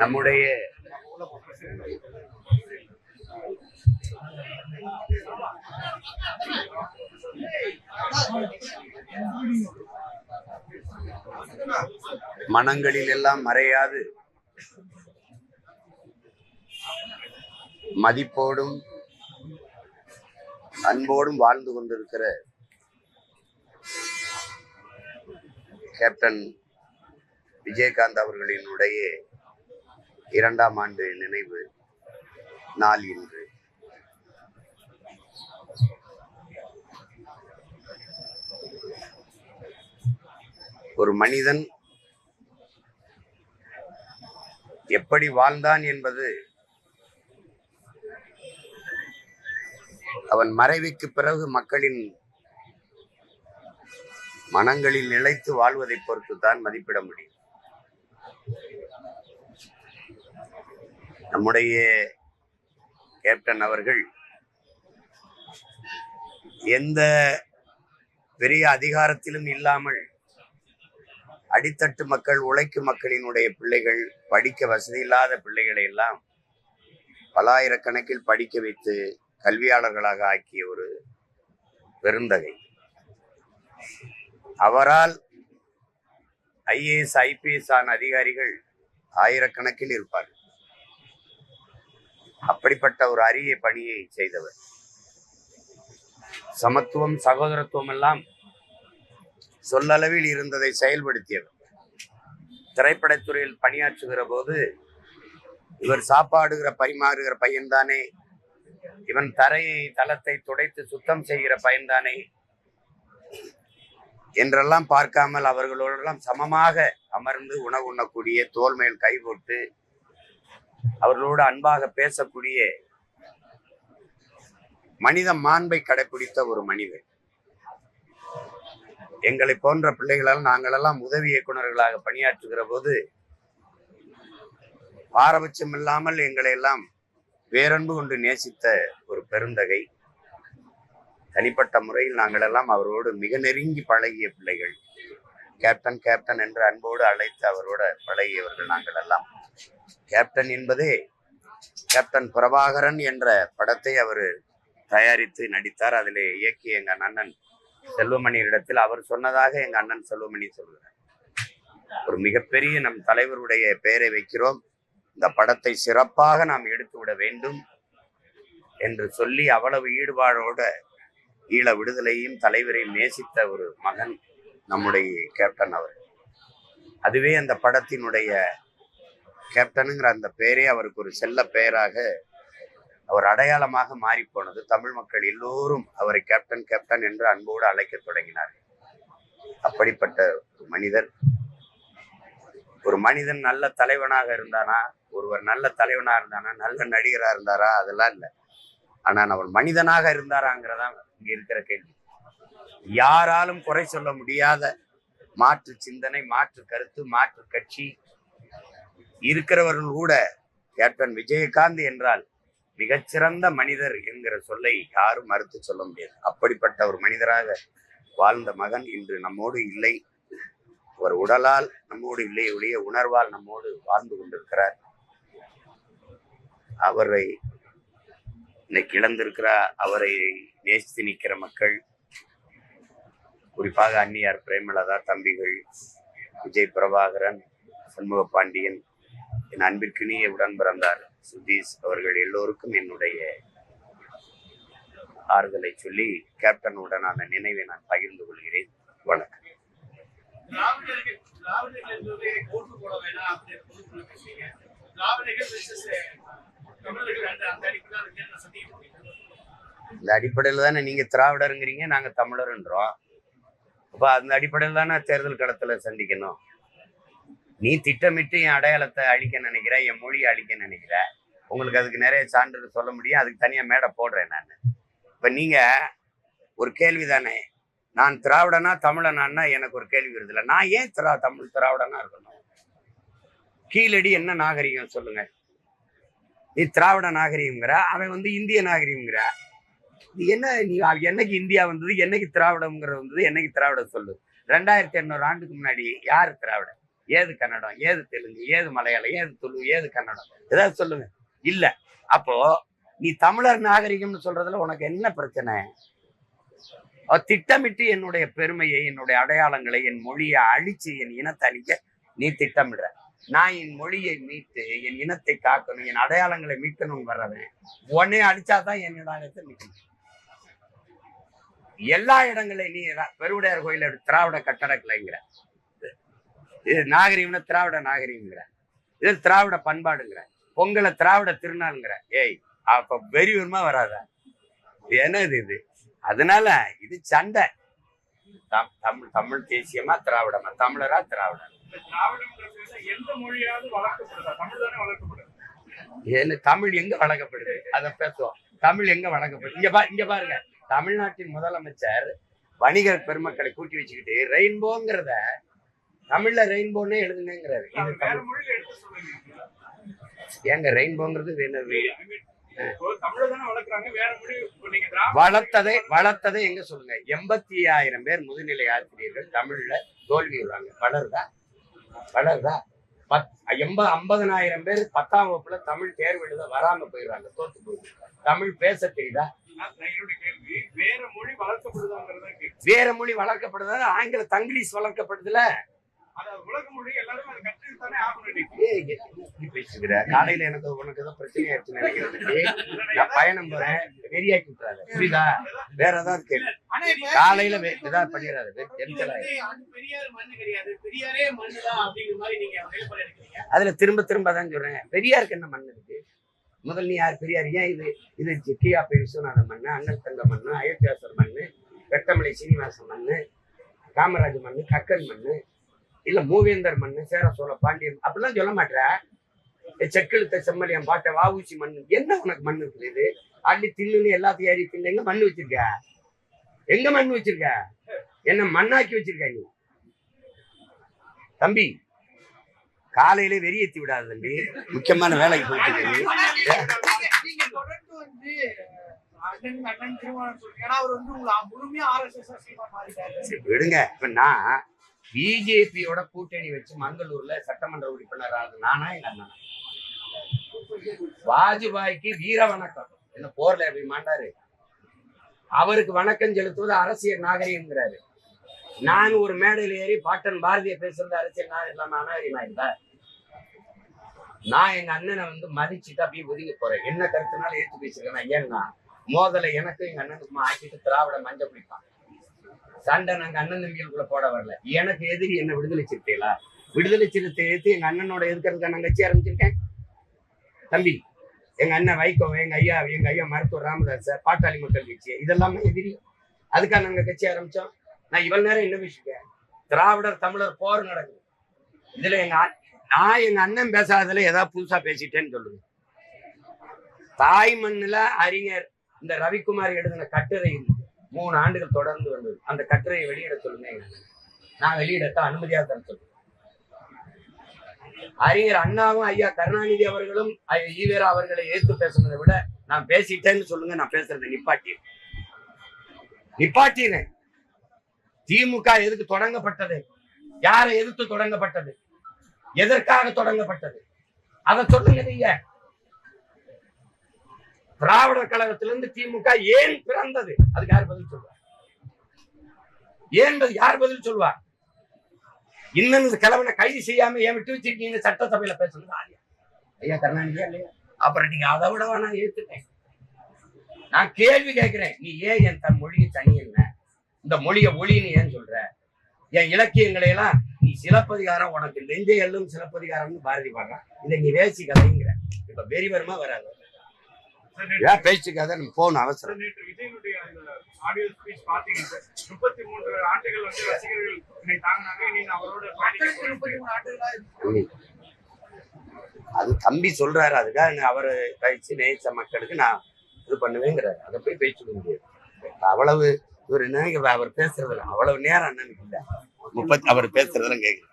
நம்முடைய மனங்களில் எல்லாம் மறையாது. மதிப்போடும் அன்போடும் வாழ்ந்து கொண்டிருக்கிற கேப்டன் விஜயகாந்த் அவர்களினுடைய இரண்டாம் ஆண்டு நினைவு நாள் இன்று. ஒரு மனிதன் எப்படி வாழ்ந்தான் என்பது அவன் மறைவுக்கு பிறகு மக்களின் மனங்களில் நிலைத்து வாழ்வதை பொறுத்து தான் மதிப்பிட முடியும். நம்முடைய கேப்டன் அவர்கள் எந்த பெரிய அதிகாரத்திலும் இல்லாமல் அடித்தட்டு மக்கள் உழைக்கும் மக்களினுடைய பிள்ளைகள் படிக்க வசதி இல்லாத பிள்ளைகளை எல்லாம் பலாயிரக்கணக்கில் படிக்க வைத்து கல்வியாளர்களாக ஆக்கிய ஒரு பெருந்தகை. அவரால் ஐஏஎஸ் ஐபிஎஸ் ஆன அதிகாரிகள் ஆயிரக்கணக்கில் இருப்பார்கள். அப்படிப்பட்ட ஒரு அரிய பணியை செய்தவர். சமத்துவம் சகோதரத்துவம் எல்லாம் சொல்லளவில் இருந்ததை செயல்படுத்தியவர். திரைப்படத்துறையில் பணியாற்றுகிற போது இவர் சாப்பாடுகிற பரிமாறுகிற பையன்தானே. இவன் தரையை தளத்தை துடைத்து சுத்தம் செய்கிற பையன்தானே. என்றெல்லாம் பார்க்காமல் அவர்களோடெல்லாம் சமமாக அமர்ந்து உணவு உண்ணக்கூடிய தோல் மேல் கை போட்டு அவர்களோடு அன்பாக பேசக்கூடிய மனித மாண்பை கடைபிடித்த ஒரு மனிதன் எங்களை போன்ற பிள்ளைகளால் நாங்களெல்லாம் உதவி இயக்குநர்களாக பணியாற்றுகிற போது பாரபட்சம் இல்லாமல் எங்களை எல்லாம் வேரன்பு கொண்டு நேசித்த ஒரு பெருந்தகை. தனிப்பட்ட முறையில் நாங்கள் எல்லாம் அவரோடு மிக நெருங்கி பழகிய பிள்ளைகள். கேப்டன் கேப்டன் என்று அன்போடு அழைத்து அவரோட பழகியவர்கள் நாங்கள் எல்லாம். கேப்டன் என்பதே கேப்டன் பிரபாகரன் என்ற படத்தை அவர் தயாரித்து நடித்தார். அதில் இயக்கிய எங்கள் அண்ணன் செல்வமணியிடத்தில் அவர் சொன்னதாக எங்கள் அண்ணன் செல்வமணி சொல்கிறார். ஒரு மிகப்பெரிய நம் தலைவருடைய பெயரை வைக்கிறோம். இந்த படத்தை சிறப்பாக நாம் எடுத்து விட வேண்டும் என்று சொல்லி அவ்வளவு ஈடுபாடோட ஈழ விடுதலையும் தலைவரையும் நேசித்த ஒரு மகன் நம்முடைய கேப்டன் அவர். அதுவே அந்த படத்தினுடைய கேப்டனுங்கிற அந்த பெயரே அவருக்கு ஒரு செல்ல பெயராக அவர் அடையாளமாக மாறி போனது தமிழ் மக்கள் எல்லோரும் அவரை கேப்டன் கேப்டன் என்று அன்போடு அழைக்க தொடங்கினார் அப்படிப்பட்ட ஒரு மனிதர். ஒரு மனிதன் நல்ல தலைவனாக இருந்தானா? ஒருவர் நல்ல தலைவனா இருந்தானா? நல்ல நடிகரா இருந்தாரா? அதெல்லாம் இல்லை. ஆனால் அவர் மனிதனாக இருந்தாராங்கிறதா இங்க இருக்கிற கேள்வி. யாராலும் குறை சொல்ல முடியாத மாற்று சிந்தனை மாற்று கருத்து மாற்று கட்சி இருக்கிறவர்கள் கூட கேப்டன் விஜயகாந்த் என்றால் மிகச்சிறந்த மனிதர் என்கிற சொல்லை யாரும் மறுத்து சொல்ல முடியாது. அப்படிப்பட்ட ஒரு மனிதராக வாழ்ந்த மகன் இன்று நம்மோடு இல்லை. அவர் உடலால் நம்மோடு இல்லை ஒழிய உணர்வால் நம்மோடு வாழ்ந்து கொண்டிருக்கிறார். அவரை இன்னைக்கு இழந்திருக்கிறார். அவரை நேசித்து நிற்கிற மக்கள் குறிப்பாக அன்னியார் பிரேமலதா தம்பிகள் விஜய் பிரபாகரன் சண்முக பாண்டியன் என் அன்பிற்கினிய உடன் பிறந்தார் சுதீஷ் அவர்கள் எல்லோருக்கும் என்னுடைய ஆறுதலை சொல்லி கேப்டனுடனான நினைவை நான் பகிர்ந்து கொள்கிறேன். வணக்கம். அந்த அந்த? இந்த அடிப்படையில் தானே நீங்க திராவிடருங்கிறீங்க நாங்க தமிழர்ன்றோம். அப்ப அந்த அடிப்படையில் தானே தேர்தல் களத்துல சந்திக்கணும். நீ திட்டமிட்டு என் அடையாளத்தை அழிக்க நினைக்கிற என் மொழியை அழிக்க நினைக்கிற உங்களுக்கு அதுக்கு நிறைய சான்று சொல்ல முடியும். அதுக்கு தனியாக மேடை போடுறேன் நான். இப்போ நீங்கள் ஒரு கேள்வி தானே? நான் திராவிடனா தமிழனான்னா எனக்கு ஒரு கேள்வி வருதுல்ல நான் ஏன் திரா தமிழ் திராவிடனா இருக்கணும்? கீழடி என்ன நாகரிகம் சொல்லுங்க? நீ திராவிட நாகரிகங்கிற அவன் வந்து இந்திய நாகரிகம்ங்கிற. இது என்ன நீ என்னைக்கு இந்தியா வந்தது என்னைக்கு திராவிடம்ங்கிறது வந்தது என்னைக்கு திராவிடம் சொல்லு ரெண்டாயிரத்தி எண்ணூறு ஆண்டுக்கு முன்னாடி யார் திராவிடம் ஏது கன்னடம் ஏது தெலுங்கு ஏது மலையாளம் ஏது துளு ஏது கன்னடம்? ஏதாவது சொல்லுங்க. இல்ல. அப்போ நீ தமிழர் நாகரிகம்னு சொல்றதுல உனக்கு என்ன பிரச்சனை? திட்டமிட்டு என்னுடைய பெருமையை என்னுடைய அடையாளங்களை என் மொழியை அழிச்சு என் இனத்தை அழிக்க நீ திட்டமிடுற. நான் என் மொழியை மீட்டு என் இனத்தை காக்கணும் என் அடையாளங்களை மீட்கணும் வர்றவன் உடனே அழிச்சாதான் என் அடையாளத்தை மீட்கணும். எல்லா இடங்களையும் நீ பெருவுடையார் கோயில திராவிட கட்டடக்கலைங்கிற இது நாகரீகம்னா திராவிட நாகரீகங்கிற இது திராவிட பண்பாடுங்கிற. பொங்கலை திராவிட திருநாளுங்கிற. ஏய் அப்ப வெறி வருமா வராத. என்னது இது? அதனால இது சண்டை. தம்- தமிழ் தமிழ் தேசியமா திராவிடமா? தமிழரா திராவிடம் எந்த மொழியாவது தமிழ் ஏன்னு தமிழ் எங்க வழங்கப்படுது? அதை பேசுவோம். தமிழ் எங்க வழங்கப்படுது? இங்க பா இங்க பாருங்க. தமிழ்நாட்டின் முதலமைச்சர் வணிகர் பெருமக்களை கூட்டி வச்சுக்கிட்டு ரெயின்போங்கிறத தமிழ்ல ரெயின்போன்னே எழுதுங்கிறாரு ஏங்க ரெயின்போங்கிறது வளர்த்ததை வளர்த்ததை எங்க சொல்லுங்க? எண்பத்தி ஆயிரம் பேர் முதுநிலை ஆசிரியர்கள் தமிழ்ல தோல்வி வருவாங்க வளருதா? வளருதா? பத் எண்பது ஐம்பதனாயிரம் பேர் பத்தாம் வகுப்புல தமிழ் தேர்வு எழுத வராம போயிடுறாங்க தோத்து போயிடுறாங்க. தமிழ் பேச தெரியுதா? வேற மொழி வளர்க்கப்படுதா ஆங்கில தங்கிலீஷ் வளர்க்கப்படுதுல. காலையில எனக்கு உனக்கு ஏதோ பிரச்சனை ஆயிடுச்சு நினைக்கிறேன் நான் பயணம் போறேன் வெறியாக்கி விட்டுறாரு புரியுதா? வேற ஏதாவது கேள்வி காலையில நிலைப்பாடு எடுக்கிறீங்க அதுல திரும்ப திரும்ப தான் சொல்றேன். பெரியாருக்கு என்ன மண் இருக்கு? முதல் நீ யார்? பெரியார். ஏன் இது? இது ஜிக்கியா பி விஸ்வநாதன் மண்ணு அண்ணல் தங்க மண்ணு அயோத்தியாசர் மண்ணு வெட்டமலை சீனிவாசன் மண்ணு காமராஜ் மண்ணு கக்கன் மண்ணு இல்ல மூவேந்தர் மண்ணு சேர சோழ பாண்டியன் அப்படிலாம் சொல்ல மாட்டேற. செக்கெழுத்த செம்மலியம் பாட்ட வாவூசி மண்ணு என்ன உனக்கு மண் இருக்குது இது? அள்ளி தின்னுன்னு எல்லாத்தையும் ஏறி தின்னு எங்க மண்ணு வச்சிருக்க? எங்க மண் வச்சிருக்க? என்ன மண்ணாக்கி வச்சிருக்க நீ? தம்பி காலையில வெறியேத்தி விடாத தம்பி. முக்கியமான வேலைக்கு போயிட்டு விடுங்க. இப்ப நான் பிஜேபியோட கூட்டணி வச்சு மங்களூர்ல சட்டமன்ற உறுப்பினர் ஆகுது. நானா எங்க அண்ணனா? வாஜ்பாய்க்கு வீர வணக்கம். என்ன போர்ல அப்படி மாண்டாரு அவருக்கு வணக்கம் செலுத்துவது அரசியல் நாகரிகம்ங்கிறாரு. நான் ஒரு மேடையில் ஏறி பாட்டன் பாரதிய பேசுறது அரசியல் நாகரிகம் இல்லாம அநாகரிகமா இருந்தா? நான் எங்க அண்ணனை வந்து மதிச்சுட்டு அப்படியே ஒதுங்கி போறேன். என்ன கருத்துனாலும் ஏற்று பேசிருக்கேன். ஏன்னா மோதலை எனக்கும் எங்க அண்ணனுக்குமா ஆக்கிட்டு திராவிட மஞ்சள் குடிப்பான். சண்டை நாங்க அண்ணன் தம்பிகளுக்குள்ள போட வரல. எனக்கு எதிரி என்ன விடுதலை சிறுத்தைகளா? விடுதலை சிறுத்தை எடுத்து எங்க அண்ணனோட எதிர்க்கிறதுக்கு நான் கட்சி ஆரம்பிச்சிருக்கேன். தம்பி எங்க அண்ணன் வைகோ எங்க ஐயா எங்க ஐயா மருத்துவர் ராமதாஸ் பாட்டாளி மக்கள் கட்சி இதெல்லாமே எதிரி. அதுக்காக நாங்க கட்சி ஆரம்பிச்சோம். நான் இவ்வளவு நேரம் என்ன விஷயம் திராவிடர் தமிழர் போர் நடக்குது. இதுல எங்க அ- நான் எங்க அண்ணன் பேசாததுல ஏதாவது புதுசா பேசிட்டேன்னு சொல்லுங்க. தாய் மண்ணுல அறிஞர் இந்த ரவிக்குமார் எழுதின கட்டுரை மூணு ஆண்டுகள் தொடர்ந்து வந்தது. அந்த கட்டுரையை வெளியிட சொல்லுங்க. நான் வெளியிடத்தான் அனுமதியாக தர சொல்லுங்க அறிஞர் அண்ணாவும் ஐயா கருணாநிதி அவர்களும் ஈவேரா அவர்களை எதிர்த்து பேசுனதை விட நான் பேசிட்டேன்னு சொல்லுங்க நான் பேசுறதை நிப்பாட்டி நிப்பாட்டினேன் திமுக எதுக்கு தொடங்கப்பட்டது? யாரை எதிர்த்து தொடங்கப்பட்டது? எதற்காக தொடங்கப்பட்டது? அதை சொல்லுங்க நீங்க. திராவிடர் கழகத்திலிருந்து திமுக ஏன் பிறந்தது? அதுக்கு யார் பதில் சொல்வார்? ஏன் யார் பதில் சொல்வார்? இன்னும் இந்த கிழவனை கைது செய்யாம ஏன் விட்டு வச்சிருக்கீங்க? சட்டசபையில பேசுறது ஆரியா ஐயா கருணாநிதியா இல்லையா? அப்புறம் நீங்க அதை விட நான் ஏத்துட்டேன். நான் கேள்வி கேட்கிறேன். நீ ஏன் என் தன் மொழியை தனி என்ன? இந்த மொழியை ஒளின்னு ஏன் சொல்ற? என் இலக்கியங்களை எல்லாம் நீ சிலப்பதிகாரம் உனக்கு நெஞ்சை எல்லும் சிலப்பதிகாரம்னு பாரதி பாடுறான். இதை நீ வேசி கதைங்கிற. இப்ப வெறிவரமா வராது? ஏன் பேச்சுக்காத நம்ம போகணும் அவசரம்? என்னை. அது தம்பி சொல்றாரு அதுக்காக நான் அவரு கழிச்சு நேச்ச மக்களுக்கு நான் இது பண்ணுவேங்கிறாரு. அதை போய் பேசிக்க முடியாது. அவ்வளவு இவர் நினைக்க அவர் பேசுறதுல அவ்வளவு நேரம் அண்ணனுக்கு இல்ல. முப்பத்தி அவர் பேசுறதுல கேக்குறேன்.